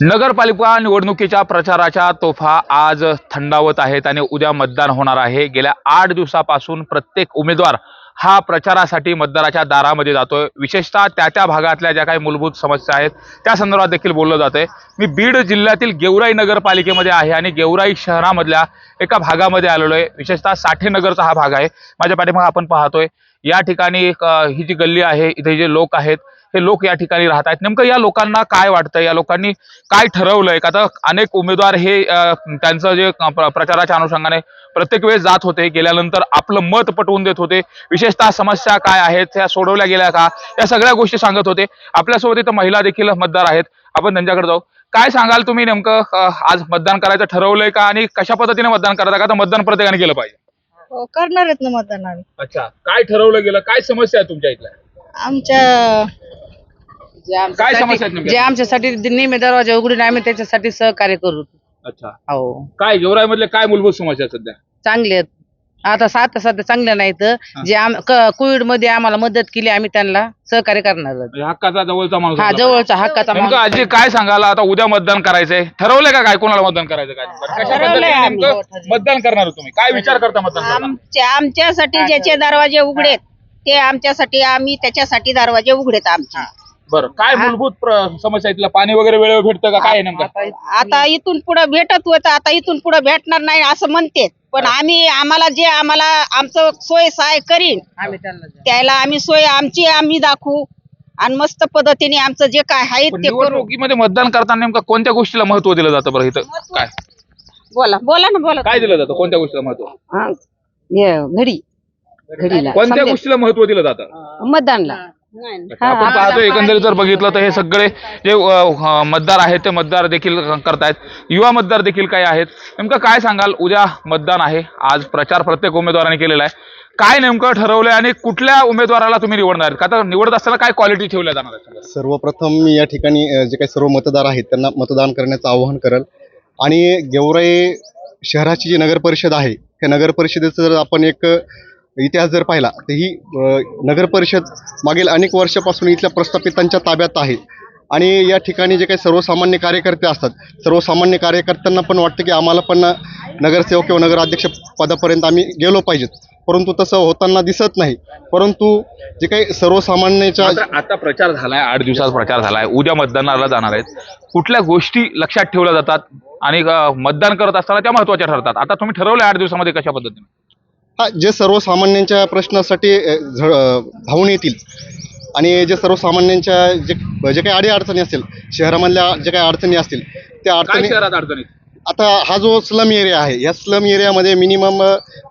नगरपालिका निवडणुकीच्या प्रचाराच्या तोफा आज थंडावत आहेत आणि उद्या मतदान होणार आहे. गेल्या आठ दिवसापासून प्रत्येक उमेदवार हा प्रचारासाठी मतदाराच्या दारामध्ये जातोय. विशेषतः त्या त्या भागातल्या ज्या काही मूलभूत समस्या आहेत त्या संदर्भात देखील बोललं जातंय. मी बीड जिल्ह्यातील गेवराई नगरपालिकेमध्ये आहे आणि गेवराई शहरामधल्या एका भागामध्ये आलेलो आहे विशेषतः साठे नगरचा हा भाग आहे. माझ्या पाठीमागे आपण पाहतोय. या ठिकाणी एक, ही जी गल्ली आहे इथे जे लोक आहेत हे लोक या ठिकाणी राहत आहेत नेमकं या लोकांना काय वाटतं या लोकांनी काय ठरवलंय? का आता अनेक उमेदवार हे त्यांचं जे प्रचाराच्या अनुषंगाने प्रत्येक वेळेस जात होते गेल्यानंतर आपलं मत पटवून देत होते. विशेषतः समस्या काय आहेत त्या सोडवल्या गेल्या का? या सगळ्या गोष्टी सांगत होते. आपल्यासोबत इथं महिला देखील मतदार आहेत. आपण त्यांच्याकडे जाऊ. काय सांगाल तुम्ही नेमकं? आज मतदान करायचं ठरवलंय का? आणि कशा पद्धतीने मतदान करायचं का तर मतदान प्रत्येकाने केलं पाहिजे? हो करणार आहेत ना मतदान आम्ही. अच्छा. काय ठरवलं गेलं? काय समस्या आहे तुमच्या इथल्या? आमच्या जे काय आमच्यासाठी- समस्या आहेत नेमक्या? जे आमच्यासाठी नेहमी दरवाजा उघडून आम्ही त्याच्यासाठी सहकार्य करू. अच्छा. हो. काय गेवराई मधले काय मूलभूत समस्या आहेत सध्या? चांगले आहेत. आता सात सध्या चांगल्या नाहीत. जे आम कोविडमध्ये आम्हाला मदत केली आम्ही त्यांना सहकार्य करणार आहोत. म्हणजे हक्काचा जवळचा माणूस हा. जवळचा हक्काचा नेमकं माणूस. आजी काय सांगाल आता उद्या मतदान करायचंय? ठरवलंय का काय कोणाला मतदान करायचं काय? बरं, कशा ठरवलंय पद्धतीने आम्ही. नेमकं मतदान करणार तुम्ही? काय विचार करता मतदान करताना? आमच्या आमच्यासाठी ज्याचे दरवाजे उघडेत ते आमच्यासाठी आम्ही त्याच्यासाठी दरवाजे उघडेत आमचे. बरं काय मूलभूत प्र- समस्या इथलं पाणी वगैरे वेळेवर भेटतं का? काय आहे नेमकं? आता इथून पुढे भेटत होतं आता इथून पुढे भेटणार नाही असं म्हणते. पण आम्ही आम्हाला जे आम्हाला आमचं सोय सहाय करीन. त्याला आम्ही सोय आमची आम्ही दाखवू. आणि मस्त पद्धतीने आमचं जे काय आहे पण ते करू. निवडणुकीमध्ये मतदान करताना नेमकं कोणत्या गोष्टीला महत्त्व दिलं जातं बरं इथं? काय? बोला बोला ना बोला. काय दिलं जातं? कोणत्या गोष्टीला महत्त्व हा, हे घडी. घडीला कोणत्या समजा गोष्टीला महत्त्व दिलं जातं? मतदानला. आपण पाहतो एकंदरीत जर बघितलं तर हे सगळे जे मतदार आहेत ते मतदार देखील करतायत. युवा मतदार देखील काही आहेत. नेमकं काय सांगाल? उद्या मतदान आहे. आज प्रचार प्रत्येक उमेदवाराने केलेला आहे. काय नेमकं ठरवलंय आणि कुठल्या उमेदवाराला तुम्ही निवडणार आहेत? का तर निवडत असताना काय क्वालिटी ठेवल्या जाणार सर्वप्रथम मी या ठिकाणी जे काही सर्व मतदार आहेत त्यांना मतदान करण्याचं आवाहन करेल. आणि गेवराई शहराची जी नगर परिषद आहे त्या नगर परिषदेचा जर आपण एक इतिहास जर पाहिला तर ही नगर परिषद मागील अनेक वर्षापासून इथल्या प्रस्थापितांच्या ताब्यात आहे. आणि या ठिकाणी जे काही सर्वसामान्य कार्यकर्ते असतात सर्वसामान्य कार्यकर्त्यांना पण वाटतं की आम्हाला पण नगरसेवक किंवा नगराध्यक्ष पदापर्यंत आम्ही गेलो पाहिजेत. परंतु तसं होताना दिसत नाही. परंतु जे काही सर्वसामान्याच्या आता प्रचार झालाय आठ दिवसात प्रचार झालाय. उद्या मतदानाला जाणार आहेत. कुठल्या गोष्टी लक्षात ठेवल्या जातात आणि मतदान करत असताना त्या महत्त्वाच्या ठरतात. आता तुम्ही ठरवलं आठ दिवसामध्ये कशा पद्धतीने? हा जे सर्वसामान्यांच्या प्रश्नासाठी झ- धावून येतील आणि जे सर्वसामान्यांच्या जे जे काही अडीअडचणी असतील शहरामधल्या जे काही अडचणी असतील त्या अडचणी शहरात अडचणीत आता हा जो स्लम एरिया आहे या स्लम एरियामध्ये मिनिमम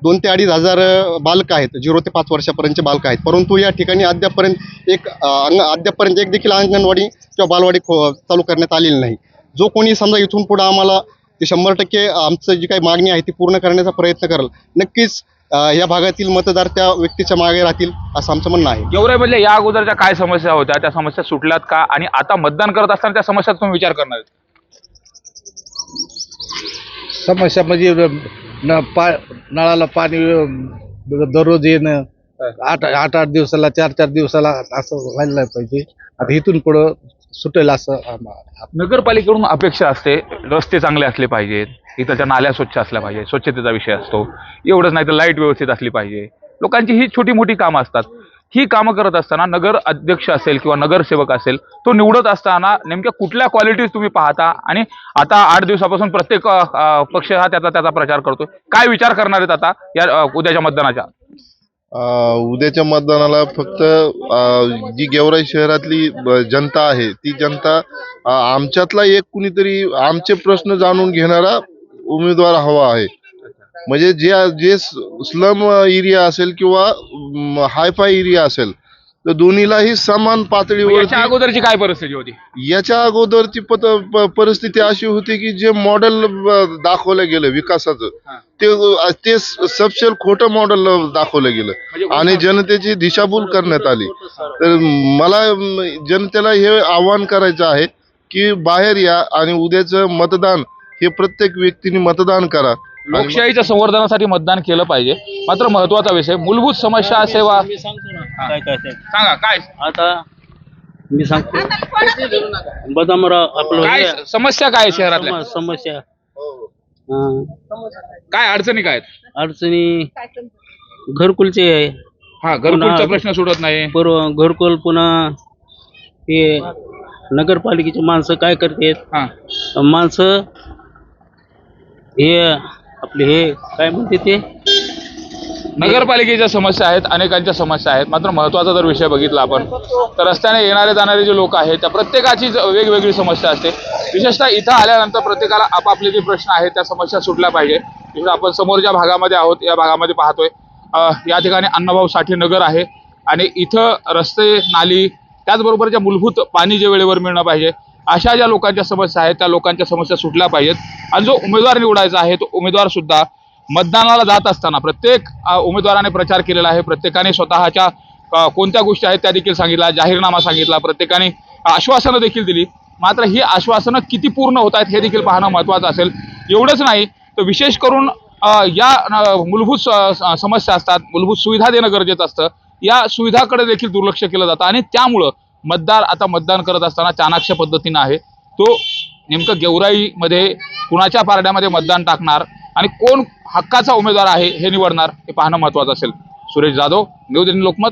दोन ते अडीच हजार बालकं आहेत झिरो ते पाच वर्षापर्यंतचे बालकं आहेत. परंतु या ठिकाणी अद्यापपर्यंत एक अंग अद्यापपर्यंत एक देखील अंगणवाडी किंवा बालवाडी खो- चालू करण्यात आलेली नाही. जो कोणी समजा इथून पुढं आम्हाला ते शंभर टक्के आमचं जी काही मागणी आहे ती पूर्ण करण्याचा प्रयत्न करेल. नक्कीच या भागातील मतदार त्या व्यक्तीच्या मागे राहतील असं आमचं म्हणणं आहे. गेवराईमधल्या या अगोदरच्या काय समस्या होत्या? त्या समस्या सुटल्यात का? आणि आता मतदान करत असताना त्या समस्याचा तुम्ही विचार करणार आहेत? समस्या म्हणजे न पा नळाला पाणी अं, दररोज येणं आठ आठ आठ दिवसाला चार चार दिवसाला असं व्हायला नाही पाहिजे. आता इथून पुढं सुटेल असं आम्हा- नगरपालिकेकडून अपेक्षा असते रस्ते चांगले असले पाहिजेत इथंच्या नाल्या स्वच्छ असल्या पाहिजे स्वच्छतेचा विषय असतो एवढंच नाही तर लाइट व्यवस्थित असली पाहिजे. लोकांची ही छोटी मोठी कामं असतात. ही कामं करत असताना नगर अध्यक्ष असेल किंवा नगरसेवक असेल तो निवडत असताना नेमक्या कुठल्या क्वालिटीज तुम्ही पाहता? आणि आता आठ दिवसापासून प्रत्येक अ, अ, पक्ष हा त्याचा त्याचा प्रचार करतो काय विचार करणार आहेत आता या अ, उद्याच्या मतदानाच्या? उद्याच्या मतदानाला फक्त अ, जी गेवराई शहरातली जनता आहे ती जनता आमच्यातला एक कुणीतरी आमचे प्रश्न जाणून घेणारा उमेदवार हवा आहे. म्हणजे जे जे स्लम एरिया असेल किंवा हायफाय एरिया असेल तर दोन्हीलाही समान पातळीवर याच्या अगोदरची काय परिस्थिती होती? याच्या अगोदरची पत प- परिस्थिती अशी होती की जे मॉडेल दाखवलं गेलं विकासाचं ते ते सबसेल खोटं मॉडेल दाखवलं गेलं. आणि जनतेची दिशाभूल करण्यात आली. तर मला म, जनतेला हे आवाहन करायचं आहे की बाहेर या आणि उद्याचं मतदान हे प्रत्येक व्यक्तीने मतदान करा. लोकशाहीच्या संवर्धनासाठी मतदान केलं पाहिजे. मात्र महत्त्वाचा विषय मूलभूत समस्या सेवा काय काय ते. सांगा काय? आता मी सांगतो. बदामराव आपलं काय हे- समस्या काय आहे शहरातल्या? सम- समस्या. हा. काय अडचणी काय आहेत? अडचणी घरकुलचे आहे. हा घरकुलचा पुन्हा- प्रश्न सुटत नाही. बरोबर घरकुल पुन्हा हे नगरपालिकेचे माणसं काय करतात? हा. माणसं हे आपले हे काय म्हणते ते? नगरपालिकेच्या समस्या आहेत अनेकांच्या समस्या आहेत. मात्र महत्त्वाचा जर विषय बघितला आपण तर रस्त्याने येणारे जाणारे जे लोक आहेत त्या प्रत्येकाची वेगवेगळी समस्या असते. विशेषतः इथं आल्यानंतर प्रत्येकाला आपापले जे प्रश्न आहेत त्या समस्या सुटल्या पाहिजे. जसं आपण समोर ज्या भागामध्ये आहोत या भागामध्ये पाहतोय. या ठिकाणी अण्णाभाऊ साठे नगर आहे आणि इथं रस्ते नाली त्याचबरोबर ज्या मूलभूत पाणी जे वेळेवर मिळणं पाहिजे अशा ज्या लोकांच्या समस्या आहेत त्या लोकांच्या समस्या सुटल्या पाहिजेत. आणि जो उमेदवार निवडायचा आहे तो उमेदवार सुद्धा मतदानाला जात असताना प्रत्येक उमेदवाराने प्रचार केलेला आहे. प्रत्येकाने स्वतःच्या कोणत्या गोष्टी आहेत त्या देखील सांगितल्या जाहीरनामा सांगितला प्रत्येकाने आश्वासनं देखील दिली. मात्र ही आश्वासनं किती पूर्ण होत आहेत हे देखील पाहणं महत्त्वाचं असेल. एवढंच नाही तर विशेष करून या मूलभूत स- समस्या असतात मूलभूत सुविधा देणं गरजेचं असतं. या सुविधाकडे देखील दुर्लक्ष केलं जातं आणि त्यामुळं मतदार आता मतदान करत असताना चाणाक्ष पद्धतीनं आहे. तो नेमकं गेवराईमध्ये कुणाच्या पारड्यामध्ये मतदान टाकणार आणि कोण हक्काचा उमेदवार आहे हे निवडणार हे पाहणं महत्वाचं असेल. Suresh Jadhav news eighteen Lokmat